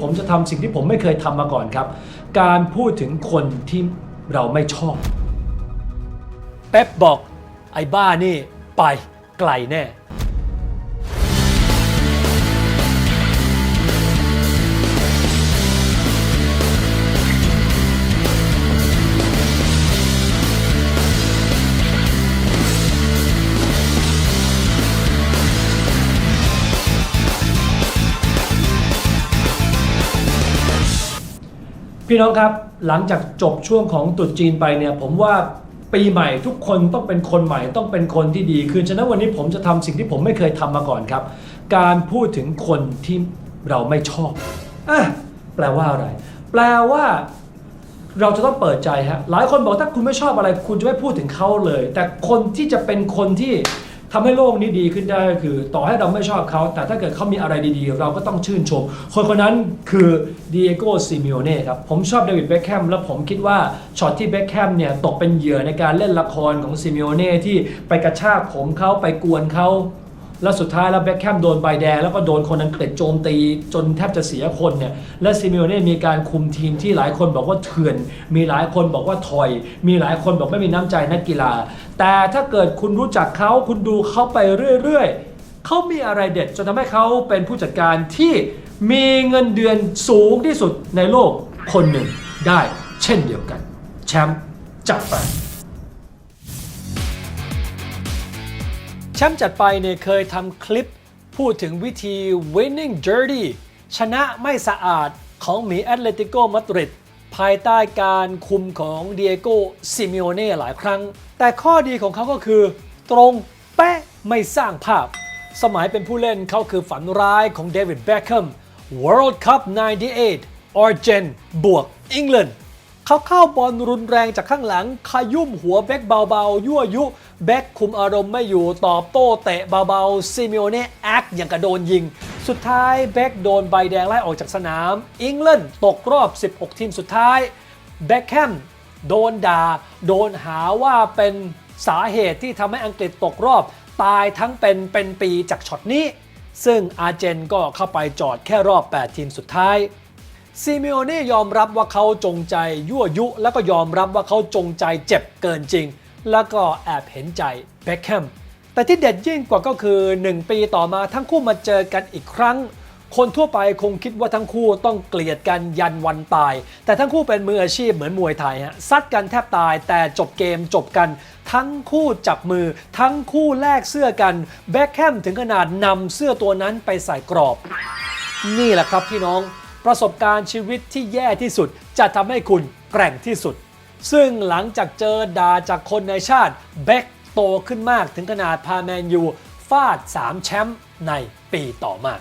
ผมจะทำสิ่งที่ผมไม่เคยทำมาก่อนครับ การพูดถึงคนที่เราไม่ชอบ เป๊ปบอกไอ้บ้านี่ไปไกลแน่ พี่น้องครับหลังจากจบช่วงของตรุษจีนไปเนี่ยผมว่าปีใหม่ทุกคนต้องเป็นคนใหม่ต้องเป็นคนที่ดีขึ้นฉะนั้นวันนี้ผมจะทำสิ่งที่ผมไม่เคยทำมาก่อนครับ การพูดถึงคนที่เราไม่ชอบอะแปลว่าอะไร แปลว่าเราจะต้องเปิดใจฮะหลายคนบอกถ้าคุณไม่ชอบอะไร คุณจะไม่พูดถึงเขาเลย แต่คนที่จะเป็นคนที่ ทำให้โลกนี้ดีขึ้นได้ก็คือ ต่อให้เราไม่ชอบเขา แต่ถ้าเกิดเขามีอะไรดีๆ เราก็ต้องชื่นชม คนคนนั้นคือดีเอโกซิมิโอเน่ครับ ผมชอบเดวิดเบคแฮมแล้วผมคิดว่าช็อตที่เบคแฮมเนี่ยตกเป็นเหยื่อในการเล่นละครของซิมิโอเน่ที่ไปกระชากผมเขาไปกวนเขา แล้วสุดท้ายแล้วเบคแฮมโดนใบแดง แล้วก็โดนคนอังกฤษโจมตีจนแทบจะเสียคนเนี่ยและซิมิโอเน่มีการคุมทีมที่หลายคนบอกว่าเถื่อน มีหลายคนบอกว่าถอย มีหลายคนบอกไม่มีน้ำใจนักกีฬา แต่ถ้าเกิดคุณรู้จักเขาคุณดูเขาไปเรื่อยๆเขามีอะไรเด็ดจนทำให้เขาเป็นผู้จัดการที่มีเงินเดือนสูงที่สุดในโลกคนหนึ่งได้เช่นเดียวกัน แชมป์จัดไป มป์จัดไปเนี่ยเคยทำคลิปพูดถึงวิธี winning dirty ชนะไม่สะอาดของหมีแอตเลติโกมาดริดภายใต้การคุมของเดียโกซิมิโอเน่หลายครั้ง แต่ข้อดีของเขาก็คือ ตรงเป๊ะไม่สร้างภาพ สมัยเป็นผู้เล่นเขาคือฝันร้ายของเดวิดแบ็คแฮม World Cup 98ออร์เจนบวกอังกฤษ เขาเข้าบอลรุนแรงจากข้างหลังขยุ่มหัวแบ็กเบาๆ ยั่วยุแบ็กคุมอารมณ์ไม่อยู่ตอบโต้เตะเบาๆซิมิโอเน่แอคอย่างกระโดนยิง สุดท้ายแบ็กโดนใบแดงไล่ออกจากสนามอังกฤษตกรอบ 16 ทีมสุดท้ายแบ็คแฮมโดนด่า โดนหาว่าเป็นสาเหตุที่ทำให้อังกฤษตกรอบ ตายทั้งเป็นเป็นปีจากช็อตนี้ ซึ่งอาร์เจนก็เข้าไปจอดแค่รอบ 8 ทีมสุดท้าย ซิมิโอเน่ยอมรับว่าเขาจงใจยั่วยุ แล้วก็ยอมรับว่าเขาจงใจเจ็บเกินจริง แล้วก็แอบเห็นใจเบคแฮมแต่ที่เด็ดยิ่งกว่าก็คือ 1 ปีต่อมาทั้งคู่มาเจอกันอีกครั้ง คนทั่วไปคงคิดว่าทั้งคู่ต้องเกลียดกันยันวันตาย แต่ทั้งคู่เป็นมืออาชีพเหมือนมวยไทยฮะซัดกันแทบตายแต่จบเกมจบกัน ทั้งคู่จับมือ ทั้งคู่แลกเสื้อกันแบ็คแฮมถึงขนาดนำเสื้อตัวนั้นไปใส่กรอบ นี่แหละครับพี่น้อง ประสบการณ์ชีวิตที่แย่ที่สุด จะทำให้คุณแกร่งที่สุด ซึ่งหลังจากเจอด่าจากคนในชาติแบ็กโตขึ้นมากถึงขนาดพาแมนยูฟาด 3 แชมป์ในปีต่อมา